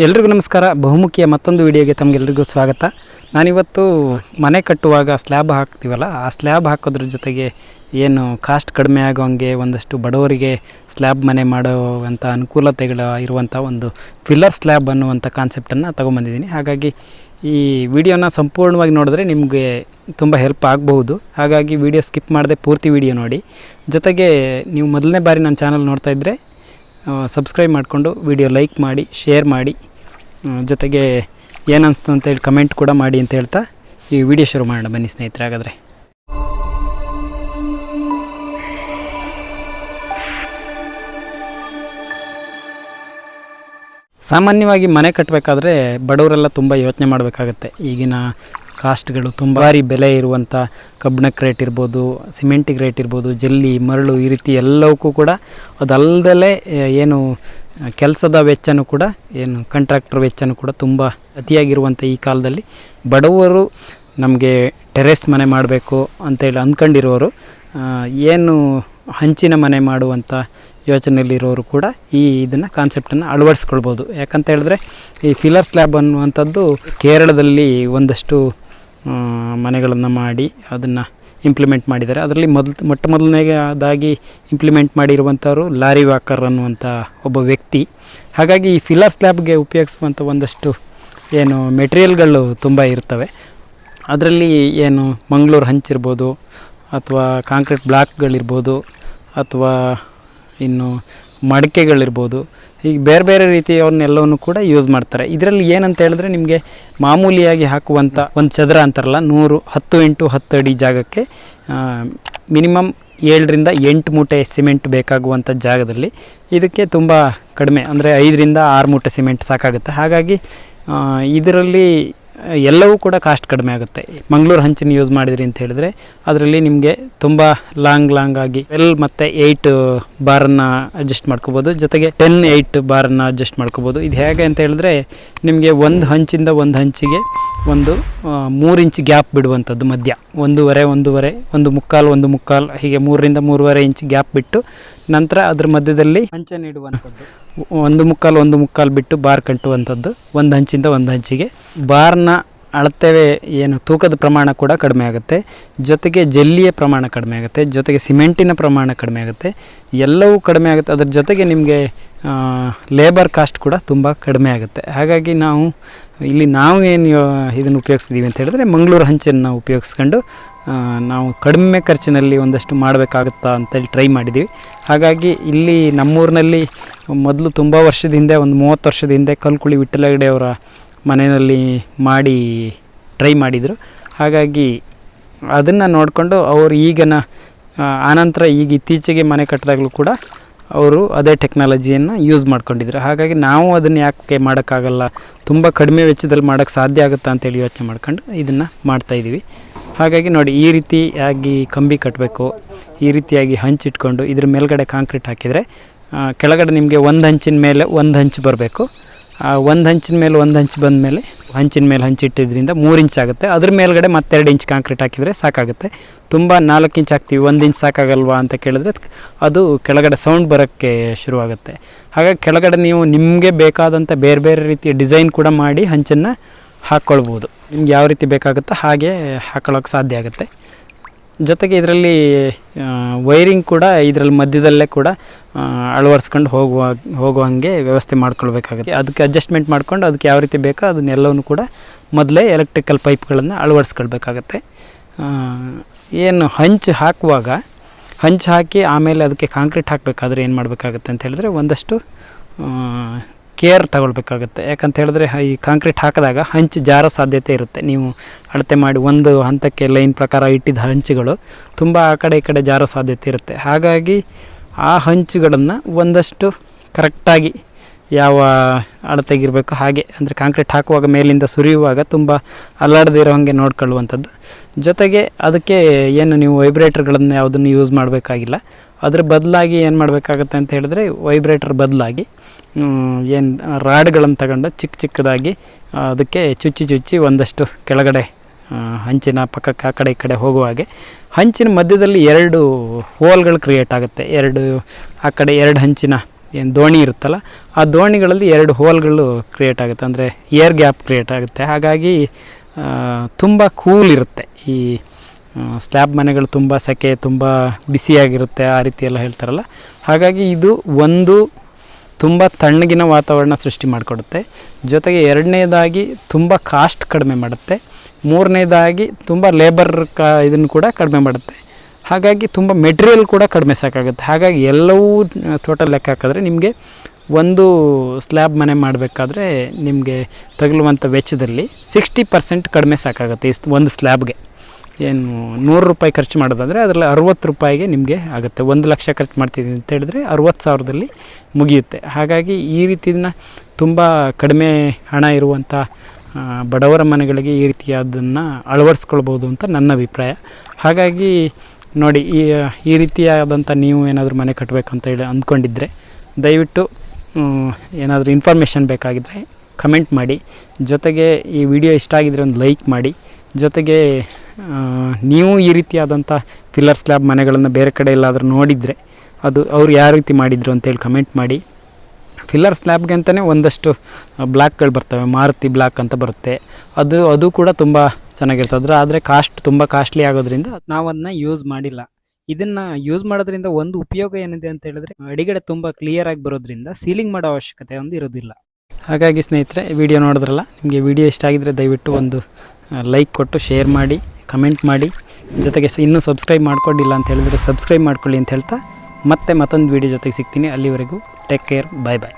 ಎಲ್ರಿಗೂ ನಮಸ್ಕಾರ. ಬಹುಮುಖಿಯ ಮತ್ತೊಂದು ವಿಡಿಯೋಗೆ ತಮಗೆಲ್ರಿಗೂ ಸ್ವಾಗತ. ನಾನಿವತ್ತು ಮನೆ ಕಟ್ಟುವಾಗ ಸ್ಲ್ಯಾಬ್ ಹಾಕ್ತೀವಲ್ಲ, ಆ ಸ್ಲ್ಯಾಬ್ ಹಾಕೋದ್ರ ಜೊತೆಗೆ ಏನು ಕಾಸ್ಟ್ ಕಡಿಮೆ ಆಗೋಂಗೆ ಒಂದಷ್ಟು ಬಡವರಿಗೆ ಸ್ಲ್ಯಾಬ್ ಮನೆ ಮಾಡುವಂಥ ಅನುಕೂಲತೆಗಳು ಇರುವಂಥ ಒಂದು ಫಿಲ್ಲರ್ ಸ್ಲ್ಯಾಬ್ ಅನ್ನುವಂಥ ಕಾನ್ಸೆಪ್ಟನ್ನು ತೊಗೊಂಬಂದಿದ್ದೀನಿ. ಹಾಗಾಗಿ ಈ ವಿಡಿಯೋನ ಸಂಪೂರ್ಣವಾಗಿ ನೋಡಿದ್ರೆ ನಿಮಗೆ ತುಂಬ ಹೆಲ್ಪ್ ಆಗಬಹುದು. ಹಾಗಾಗಿ ವಿಡಿಯೋ ಸ್ಕಿಪ್ ಮಾಡದೆ ಪೂರ್ತಿ ವಿಡಿಯೋ ನೋಡಿ. ಜೊತೆಗೆ ನೀವು ಮೊದಲನೇ ಬಾರಿ ನನ್ನ ಚಾನಲ್ ನೋಡ್ತಾ ಇದ್ದರೆ ಸಬ್ಸ್ಕ್ರೈಬ್ ಮಾಡಿಕೊಂಡು ವಿಡಿಯೋ ಲೈಕ್ ಮಾಡಿ ಶೇರ್ ಮಾಡಿ ಜೊತೆಗೆ ಏನು ಅನಿಸ್ತು ಅಂತೇಳಿ ಕಮೆಂಟ್ ಕೂಡ ಮಾಡಿ ಅಂತ ಹೇಳ್ತಾ ಈ ವಿಡಿಯೋ ಶುರು ಮಾಡೋಣ ಬನ್ನಿ ಸ್ನೇಹಿತರೆ, ಹಾಗಾದರೆ. ಸಾಮಾನ್ಯವಾಗಿ ಮನೆ ಕಟ್ಟಬೇಕಾದ್ರೆ ಬಡವರೆಲ್ಲ ತುಂಬ ಯೋಚನೆ ಮಾಡಬೇಕಾಗತ್ತೆ. ಈಗಿನ ಕಾಸ್ಟ್ಗಳು ತುಂಬ ಭಾರಿ ಬೆಲೆ ಇರುವಂಥ ಕಬ್ಬಿಣಕ್ಕೆ ರೇಟ್ ಇರ್ಬೋದು ಸಿಮೆಂಟಿಗೆ ರೇಟ್ ಇರ್ಬೋದು, ಜಲ್ಲಿ, ಮರಳು ಈ ರೀತಿ ಎಲ್ಲವಕ್ಕೂ ಕೂಡ ಅದಲ್ಲದೆ ಏನು ಕೆಲಸದ ವೆಚ್ಚನೂ ಕೂಡ, ಏನು ಕಾಂಟ್ರಾಕ್ಟರ್ ವೆಚ್ಚನೂ ಕೂಡ ತುಂಬ ಅತಿಯಾಗಿರುವಂಥ ಈ ಕಾಲದಲ್ಲಿ. ಬಡವರು ನಮಗೆ ಟೆರೆಸ್ ಮನೆ ಮಾಡಬೇಕು ಅಂತೇಳಿ ಅಂದ್ಕೊಂಡಿರೋರು ಏನು ಹಂಚಿನ ಮನೆ ಮಾಡುವಂಥ ಯೋಚನೆಯಲ್ಲಿರೋರು ಕೂಡ ಈ ಇದನ್ನು ಕಾನ್ಸೆಪ್ಟನ್ನು ಅಳವಡಿಸ್ಕೊಳ್ಬೋದು. ಯಾಕಂತ ಹೇಳಿದ್ರೆ ಈ ಫಿಲರ್ ಸ್ಲ್ಯಾಬ್ ಅನ್ನುವಂಥದ್ದು ಕೇರಳದಲ್ಲಿ ಒಂದಷ್ಟು ಮನೆಗಳನ್ನು ಮಾಡಿ ಅದನ್ನು ಇಂಪ್ಲಿಮೆಂಟ್ ಮಾಡಿದ್ದಾರೆ. ಅದರಲ್ಲಿ ಮೊದಲು, ಮೊಟ್ಟ ಮೊದಲನೇದಾಗಿ ಇಂಪ್ಲಿಮೆಂಟ್ ಮಾಡಿರುವಂಥವ್ರು ಲಾರಿ ವಾಕರ್ ಅನ್ನುವಂಥ ಒಬ್ಬ ವ್ಯಕ್ತಿ. ಹಾಗಾಗಿ ಈ ಫಿಲಾ ಸ್ಲ್ಯಾಬ್ಗೆ ಉಪಯೋಗಿಸುವಂಥ ಒಂದಷ್ಟು ಏನು ಮೆಟೀರಿಯಲ್ಗಳು ತುಂಬ ಇರ್ತವೆ. ಅದರಲ್ಲಿ ಏನು ಮಂಗಳೂರು ಹಂಚಿರ್ಬೋದು ಅಥವಾ ಕಾಂಕ್ರೀಟ್ ಬ್ಲಾಕ್ಗಳಿರ್ಬೋದು, ಅಥವಾ ಇನ್ನು ಮಡಿಕೆಗಳಿರ್ಬೋದು. ಈಗ ಬೇರೆ ಬೇರೆ ರೀತಿಯವನ್ನೆಲ್ಲವನ್ನು ಕೂಡ ಯೂಸ್ ಮಾಡ್ತಾರೆ. ಇದರಲ್ಲಿ ಏನಂತ ಹೇಳಿದ್ರೆ ನಿಮಗೆ ಮಾಮೂಲಿಯಾಗಿ ಹಾಕುವಂಥ ಒಂದು ಚದರ ಅಂತಾರಲ್ಲ, ನೂರು, ಹತ್ತು ಇಂಟು ಹತ್ತು ಅಡಿ ಜಾಗಕ್ಕೆ ಮಿನಿಮಮ್ ಏಳರಿಂದ ಎಂಟು ಮೂಟೆ ಸಿಮೆಂಟ್ ಬೇಕಾಗುವಂಥ ಜಾಗದಲ್ಲಿ. ಇದಕ್ಕೆ ತುಂಬ ಕಡಿಮೆ, ಅಂದರೆ ಐದರಿಂದ ಆರು ಮೂಟೆ ಸಿಮೆಂಟ್ ಸಾಕಾಗುತ್ತೆ. ಹಾಗಾಗಿ ಇದರಲ್ಲಿ ಎಲ್ಲವೂ ಕೂಡ ಕಾಸ್ಟ್ ಕಡಿಮೆ ಆಗುತ್ತೆ. ಮಂಗಳೂರು ಹಂಚಿನ ಯೂಸ್ ಮಾಡಿದ್ರಿ ಅಂತ ಹೇಳಿದ್ರೆ ಅದರಲ್ಲಿ ನಿಮಗೆ ತುಂಬ ಲಾಂಗ್ ಲಾಂಗ್ ಆಗಿ ಟ್ವೆಲ್ ಮತ್ತು ಏಯ್ಟ್ ಬಾರನ್ನು ಅಡ್ಜಸ್ಟ್ ಮಾಡ್ಕೋಬೋದು. ಜೊತೆಗೆ ಟೆನ್ ಏಯ್ಟ್ ಬಾರನ್ನು ಅಡ್ಜಸ್ಟ್ ಮಾಡ್ಕೋಬೋದು. ಇದು ಹೇಗೆ ಅಂತ ಹೇಳಿದ್ರೆ ನಿಮಗೆ ಒಂದು ಹಂಚಿಂದ ಒಂದು ಹಂಚಿಗೆ ಒಂದು ಮೂರು ಇಂಚ್ ಗ್ಯಾಪ್ ಬಿಡುವಂಥದ್ದು ಮಧ್ಯ. ಒಂದೂವರೆ ಒಂದೂವರೆ, ಒಂದು ಮುಕ್ಕಾಲು ಒಂದು ಮುಕ್ಕಾಲು, ಹೀಗೆ ಮೂರರಿಂದ ಮೂರುವರೆ ಇಂಚ್ ಗ್ಯಾಪ್ ಬಿಟ್ಟು ನಂತರ ಅದ್ರ ಮಧ್ಯದಲ್ಲಿ ಹಂಚೆ ನೀಡುವಂಥದ್ದು. ಒಂದು ಮುಕ್ಕಾಲು ಒಂದು ಮುಕ್ಕಾಲು ಬಿಟ್ಟು ಬಾರ್ ಕಟ್ಟುವಂಥದ್ದು. ಒಂದು ಹಂಚಿಂದ ಒಂದು ಹಂಚಿಗೆ ಬಾರ್ನ ಅಳತೆವೆ ಏನು ತೂಕದ ಪ್ರಮಾಣ ಕೂಡ ಕಡಿಮೆ ಆಗುತ್ತೆ. ಜೊತೆಗೆ ಜಲ್ಲಿಯ ಪ್ರಮಾಣ ಕಡಿಮೆ ಆಗುತ್ತೆ. ಜೊತೆಗೆ ಸಿಮೆಂಟಿನ ಪ್ರಮಾಣ ಕಡಿಮೆ ಆಗುತ್ತೆ. ಎಲ್ಲವೂ ಕಡಿಮೆ ಆಗುತ್ತೆ. ಅದ್ರ ಜೊತೆಗೆ ನಿಮಗೆ ಲೇಬರ್ ಕಾಸ್ಟ್ ಕೂಡ ತುಂಬ ಕಡಿಮೆ ಆಗುತ್ತೆ. ಹಾಗಾಗಿ ನಾವು ಇಲ್ಲಿ ನಾವು ಏನು ಇದನ್ನು ಉಪಯೋಗಿಸ್ತೀವಿ ಅಂತ ಹೇಳಿದ್ರೆ ಮಂಗಳೂರು ಹಂಚನ್ನು ಉಪಯೋಗಿಸ್ಕೊಂಡು ನಾವು ಕಡಿಮೆ ಖರ್ಚಿನಲ್ಲಿ ಒಂದಷ್ಟು ಮಾಡಬೇಕಾಗುತ್ತಾ ಅಂತೇಳಿ ಟ್ರೈ ಮಾಡಿದ್ದೀವಿ. ಹಾಗಾಗಿ ಇಲ್ಲಿ ನಮ್ಮೂರಿನಲ್ಲಿ ಮೊದಲು ತುಂಬ ವರ್ಷದ ಹಿಂದೆ, ಒಂದು ಮೂವತ್ತು ವರ್ಷದ ಹಿಂದೆ ಕಲ್ಕುಳಿ ವಿಠಲಗಡೆಯವರ ಮನೆಯಲ್ಲಿ ಮಾಡಿ ಟ್ರೈ ಮಾಡಿದರು. ಹಾಗಾಗಿ ಅದನ್ನು ನೋಡಿಕೊಂಡು ಅವರು ಈಗಿನ ಆನಂತರ ಈಗ ಇತ್ತೀಚೆಗೆ ಮನೆ ಕಟ್ಟಿದಾಗಲೂ ಕೂಡ ಅವರು ಅದೇ ಟೆಕ್ನಾಲಜಿಯನ್ನು ಯೂಸ್ ಮಾಡ್ಕೊಂಡಿದ್ರು. ಹಾಗಾಗಿ ನಾವು ಅದನ್ನು ಯಾಕೆ ಮಾಡೋಕ್ಕಾಗಲ್ಲ, ತುಂಬ ಕಡಿಮೆ ವೆಚ್ಚದಲ್ಲಿ ಮಾಡೋಕ್ಕೆ ಸಾಧ್ಯ ಆಗುತ್ತಾ ಅಂತೇಳಿ ಯೋಚನೆ ಮಾಡ್ಕೊಂಡು ಇದನ್ನು ಮಾಡ್ತಾಯಿದ್ದೀವಿ ಹಾಗಾಗಿ ನೋಡಿ, ಈ ರೀತಿಯಾಗಿ ಕಂಬಿ ಕಟ್ಟಬೇಕು ಈ ರೀತಿಯಾಗಿ ಹಂಚಿಟ್ಕೊಂಡು ಇದ್ರ ಮೇಲ್ಗಡೆ ಕಾಂಕ್ರೀಟ್ ಹಾಕಿದರೆ ಕೆಳಗಡೆ ನಿಮಗೆ ಒಂದು ಹಂಚಿನ ಮೇಲೆ ಒಂದು ಹಂಚು ಬರಬೇಕು. ಒಂದು ಹಂಚಿನ ಮೇಲೆ ಒಂದು ಹಂಚು ಬಂದ ಮೇಲೆ ಹಂಚಿನ ಮೇಲೆ ಹಂಚಿಟ್ಟಿದ್ರಿಂದ ಮೂರು ಇಂಚ್ ಆಗುತ್ತೆ. ಅದ್ರ ಮೇಲ್ಗಡೆ ಮತ್ತೆರಡು ಇಂಚ್ ಕಾಂಕ್ರೀಟ್ ಹಾಕಿದರೆ ಸಾಕಾಗುತ್ತೆ. ತುಂಬ ನಾಲ್ಕು ಇಂಚ್ ಹಾಕ್ತೀವಿ, ಒಂದು ಇಂಚ್ ಸಾಕಾಗಲ್ವಾ ಅಂತ ಕೇಳಿದ್ರೆ ಅದು ಕೆಳಗಡೆ ಸೌಂಡ್ ಬರೋಕ್ಕೆ ಶುರುವಾಗುತ್ತೆ. ಹಾಗಾಗಿ ಕೆಳಗಡೆ ನೀವು ನಿಮಗೆ ಬೇಕಾದಂಥ ಬೇರೆ ಬೇರೆ ರೀತಿಯ ಡಿಸೈನ್ ಕೂಡ ಮಾಡಿ ಹಂಚನ್ನು ಹಾಕ್ಕೊಳ್ಬೋದು ನಿಮ್ಗೆ ಯಾವ ರೀತಿ ಬೇಕಾಗುತ್ತೋ ಹಾಗೆ ಹಾಕೊಳ್ಳೋಕೆ ಸಾಧ್ಯ ಆಗುತ್ತೆ. ಜೊತೆಗೆ ಇದರಲ್ಲಿ ವೈರಿಂಗ್ ಕೂಡ ಇದರಲ್ಲಿ ಮಧ್ಯದಲ್ಲೇ ಕೂಡ ಅಳವಡಿಸ್ಕೊಂಡು ಹೋಗುವ ಹಾಗೆ ವ್ಯವಸ್ಥೆ ಮಾಡ್ಕೊಳ್ಬೇಕಾಗುತ್ತೆ. ಅದಕ್ಕೆ ಅಡ್ಜಸ್ಟ್ಮೆಂಟ್ ಮಾಡ್ಕೊಂಡು ಅದಕ್ಕೆ ಯಾವ ರೀತಿ ಬೇಕೋ ಅದನ್ನೆಲ್ಲವನ್ನು ಕೂಡ ಮೊದಲೇ ಎಲೆಕ್ಟ್ರಿಕಲ್ ಪೈಪ್ಗಳನ್ನು ಅಳವಡಿಸ್ಕೊಳ್ಬೇಕಾಗತ್ತೆ. ಏನು ಹಂಚು ಹಾಕುವಾಗ, ಹಂಚು ಹಾಕಿ ಆಮೇಲೆ ಅದಕ್ಕೆ ಕಾಂಕ್ರೀಟ್ ಹಾಕಬೇಕಾದ್ರೆ ಏನು ಮಾಡಬೇಕಾಗತ್ತೆ ಅಂತ ಹೇಳಿದ್ರೆ ಒಂದಷ್ಟು ಕೇರ್ ತಗೊಳ್ಬೇಕಾಗುತ್ತೆ. ಯಾಕಂತ ಹೇಳಿದ್ರೆ, ಈ ಕಾಂಕ್ರೀಟ್ ಹಾಕಿದಾಗ ಹಂಚು ಜಾರೋ ಸಾಧ್ಯತೆ ಇರುತ್ತೆ. ನೀವು ಅಳತೆ ಮಾಡಿ ಒಂದು ಹಂತಕ್ಕೆ ಲೈನ್ ಪ್ರಕಾರ ಇಟ್ಟಿದ್ದ ಹಂಚುಗಳು ತುಂಬ ಆ ಕಡೆ ಈ ಕಡೆ ಜಾರೋ ಸಾಧ್ಯತೆ ಇರುತ್ತೆ. ಹಾಗಾಗಿ ಆ ಹಂಚುಗಳನ್ನು ಒಂದಷ್ಟು ಕರೆಕ್ಟಾಗಿ ಯಾವ ಅಳತೆಗಿರಬೇಕು ಹಾಗೆ, ಅಂದರೆ ಕಾಂಕ್ರೀಟ್ ಹಾಕುವಾಗ ಮೇಲಿಂದ ಸುರಿಯುವಾಗ ತುಂಬ ಅಲ್ಲಾಡದಿರೋ ಹಾಗೆ ನೋಡ್ಕೊಳ್ಳುವಂಥದ್ದು. ಜೊತೆಗೆ ಅದಕ್ಕೆ ಏನು ನೀವು ವೈಬ್ರೇಟರ್ಗಳನ್ನು ಯಾವುದನ್ನು ಯೂಸ್ ಮಾಡಬೇಕಾಗಿಲ್ಲ. ಅದ್ರ ಬದಲಾಗಿ ಏನು ಮಾಡಬೇಕಾಗತ್ತೆ ಅಂತ ಹೇಳಿದ್ರೆ, ವೈಬ್ರೇಟರ್ ಬದಲಾಗಿ ಏನು, ರಾಡ್ಗಳನ್ನು ತಗೊಂಡು ಚಿಕ್ಕ ಚಿಕ್ಕದಾಗಿ ಅದಕ್ಕೆ ಚುಚ್ಚಿ ಚುಚ್ಚಿ ಒಂದಷ್ಟು ಕೆಳಗಡೆ ಹಂಚಿನ ಪಕ್ಕಕ್ಕೆ ಆ ಕಡೆ ಈ ಕಡೆ ಹೋಗುವ ಹಾಗೆ. ಹಂಚಿನ ಮಧ್ಯದಲ್ಲಿ ಎರಡು ಹೋಲ್ಗಳು ಕ್ರಿಯೇಟ್ ಆಗುತ್ತೆ. ಎರಡು, ಆ ಕಡೆ ಎರಡು ಹಂಚಿನ ಏನು ದೋಣಿ ಇರುತ್ತಲ್ಲ, ಆ ದೋಣಿಗಳಲ್ಲಿ ಎರಡು ಹೋಲ್ಗಳು ಕ್ರಿಯೇಟ್ ಆಗುತ್ತೆ. ಅಂದರೆ ಏರ್ ಗ್ಯಾಪ್ ಕ್ರಿಯೇಟ್ ಆಗುತ್ತೆ. ಹಾಗಾಗಿ ತುಂಬ ಕೂಲ್ ಇರುತ್ತೆ. ಈ ಸ್ಲ್ಯಾಬ್ ಮನೆಗಳು ತುಂಬ ಸೆಕೆ, ತುಂಬ ಬಿಸಿಯಾಗಿರುತ್ತೆ ಆ ರೀತಿ ಎಲ್ಲ ಹೇಳ್ತಾರಲ್ಲ. ಹಾಗಾಗಿ ಇದು ಒಂದು ತುಂಬ ತಣ್ಣಗಿನ ವಾತಾವರಣ ಸೃಷ್ಟಿ ಮಾಡಿಕೊಡುತ್ತೆ. ಜೊತೆಗೆ ಎರಡನೇದಾಗಿ ತುಂಬ ಕಾಸ್ಟ್ ಕಡಿಮೆ ಮಾಡುತ್ತೆ. ಮೂರನೇದಾಗಿ ತುಂಬ ಲೇಬರ್ ಕಾ ಇದನ್ನು ಕೂಡ ಕಡಿಮೆ ಮಾಡುತ್ತೆ. ಹಾಗಾಗಿ ತುಂಬ ಮೆಟೀರಿಯಲ್ ಕೂಡ ಕಡಿಮೆ ಸಾಕಾಗುತ್ತೆ. ಹಾಗಾಗಿ ಎಲ್ಲವೂ ಟೋಟಲ್ ಲೆಕ್ಕ ಹಾಕಿದ್ರೆ ನಿಮಗೆ ಒಂದು ಸ್ಲ್ಯಾಬ್ ಮನೆ ಮಾಡಬೇಕಾದ್ರೆ ನಿಮಗೆ ತಗಲುವಂಥ ವೆಚ್ಚದಲ್ಲಿ ಸಿಕ್ಸ್ಟಿ ಪರ್ಸೆಂಟ್ ಕಡಿಮೆ ಸಾಕಾಗುತ್ತೆ ಈ ಒಂದು ಸ್ಲ್ಯಾಬ್ಗೆ ಏನು ನೂರು ರೂಪಾಯಿ ಖರ್ಚು ಮಾಡೋದಾದರೆ ಅದರಲ್ಲಿ ಅರುವತ್ತು ರೂಪಾಯಿಗೆ ನಿಮಗೆ ಆಗುತ್ತೆ. ಒಂದು ಲಕ್ಷ ಖರ್ಚು ಮಾಡ್ತಿದ್ದೀನಿ ಅಂತ ಹೇಳಿದ್ರೆ ಅರುವತ್ತು ಸಾವಿರದಲ್ಲಿ ಮುಗಿಯುತ್ತೆ. ಹಾಗಾಗಿ ಈ ರೀತಿನ ತುಂಬ ಕಡಿಮೆ ಹಣ ಇರುವಂಥ ಬಡವರ ಮನೆಗಳಿಗೆ ಈ ರೀತಿಯಾದನ್ನು ಅಳವಡಿಸ್ಕೊಳ್ಬೋದು ಅಂತ ನನ್ನ ಅಭಿಪ್ರಾಯ. ಹಾಗಾಗಿ ನೋಡಿ, ಈ ಈ ರೀತಿಯಾದಂಥ ನೀವು ಏನಾದರೂ ಮನೆ ಕಟ್ಟಬೇಕಂತ ಹೇಳಿ ಅಂದ್ಕೊಂಡಿದ್ರೆ ದಯವಿಟ್ಟು ಏನಾದರೂ ಇನ್ಫಾರ್ಮೇಷನ್ ಬೇಕಾಗಿದ್ದರೆ ಕಮೆಂಟ್ ಮಾಡಿ. ಜೊತೆಗೆ ಈ ವಿಡಿಯೋ ಇಷ್ಟ ಆಗಿದ್ರೆ ಒಂದು ಲೈಕ್ ಮಾಡಿ. ಜೊತೆಗೆ ನೀವು ಈ ರೀತಿಯಾದಂಥ ಪಿಲ್ಲರ್ ಸ್ಲ್ಯಾಬ್ ಮನೆಗಳನ್ನು ಬೇರೆ ಕಡೆ ಎಲ್ಲಾದರೂ ನೋಡಿದರೆ ಅದು ಅವ್ರು ಯಾವ ರೀತಿ ಮಾಡಿದರು ಅಂತೇಳಿ ಕಮೆಂಟ್ ಮಾಡಿ. ಫಿಲ್ಲರ್ ಸ್ಲ್ಯಾಬ್ಗೆ ಅಂತಲೇ ಒಂದಷ್ಟು ಬ್ಲ್ಯಾಕ್ಗಳು ಬರ್ತವೆ, ಮಾರುತಿ ಬ್ಲ್ಯಾಕ್ ಅಂತ ಬರುತ್ತೆ. ಅದು ಅದು ಕೂಡ ತುಂಬ ಚೆನ್ನಾಗಿರ್ತದೆ ಅದ್ರ ಆದರೆ ಕಾಸ್ಟ್ ತುಂಬ ಕಾಸ್ಟ್ಲಿ ಆಗೋದ್ರಿಂದ ನಾವು ಅದನ್ನ ಯೂಸ್ ಮಾಡಿಲ್ಲ. ಇದನ್ನು ಯೂಸ್ ಮಾಡೋದ್ರಿಂದ ಒಂದು ಉಪಯೋಗ ಏನಿದೆ ಅಂತ ಹೇಳಿದ್ರೆ ಅಡಿಗಡೆ ತುಂಬ ಕ್ಲಿಯರ್ ಆಗಿ ಬರೋದ್ರಿಂದ ಸೀಲಿಂಗ್ ಮಾಡೋ ಅವಶ್ಯಕತೆ ಒಂದು ಇರೋದಿಲ್ಲ. ಹಾಗಾಗಿ ಸ್ನೇಹಿತರೆ ವಿಡಿಯೋ ನೋಡಿದ್ರಲ್ಲ? ನಿಮಗೆ ವಿಡಿಯೋ ಇಷ್ಟ ಆಗಿದ್ರೆ ದಯವಿಟ್ಟು ಒಂದು ಲೈಕ್ ಕೊಟ್ಟು ಶೇರ್ ಮಾಡಿ. ಕಮೆಂಟ್ ಮಾಡಿ. ಜೊತೆಗೆ ಇನ್ನೂ ಸಬ್ಸ್ಕ್ರೈಬ್ ಮಾಡ್ಕೊಂಡಿಲ್ಲ ಅಂತ ಹೇಳಿದ್ರೆ ಸಬ್ಸ್ಕ್ರೈಬ್ ಮಾಡ್ಕೊಳ್ಳಿ ಅಂತ ಹೇಳ್ತಾ ಮತ್ತೆ ಮತ್ತೊಂದು ವೀಡಿಯೋ ಜೊತೆಗೆ ಸಿಗ್ತೀನಿ. ಅಲ್ಲಿವರೆಗೂ ಟೇಕ್ ಕೇರ್ ಬಾಯ್ ಬಾಯ್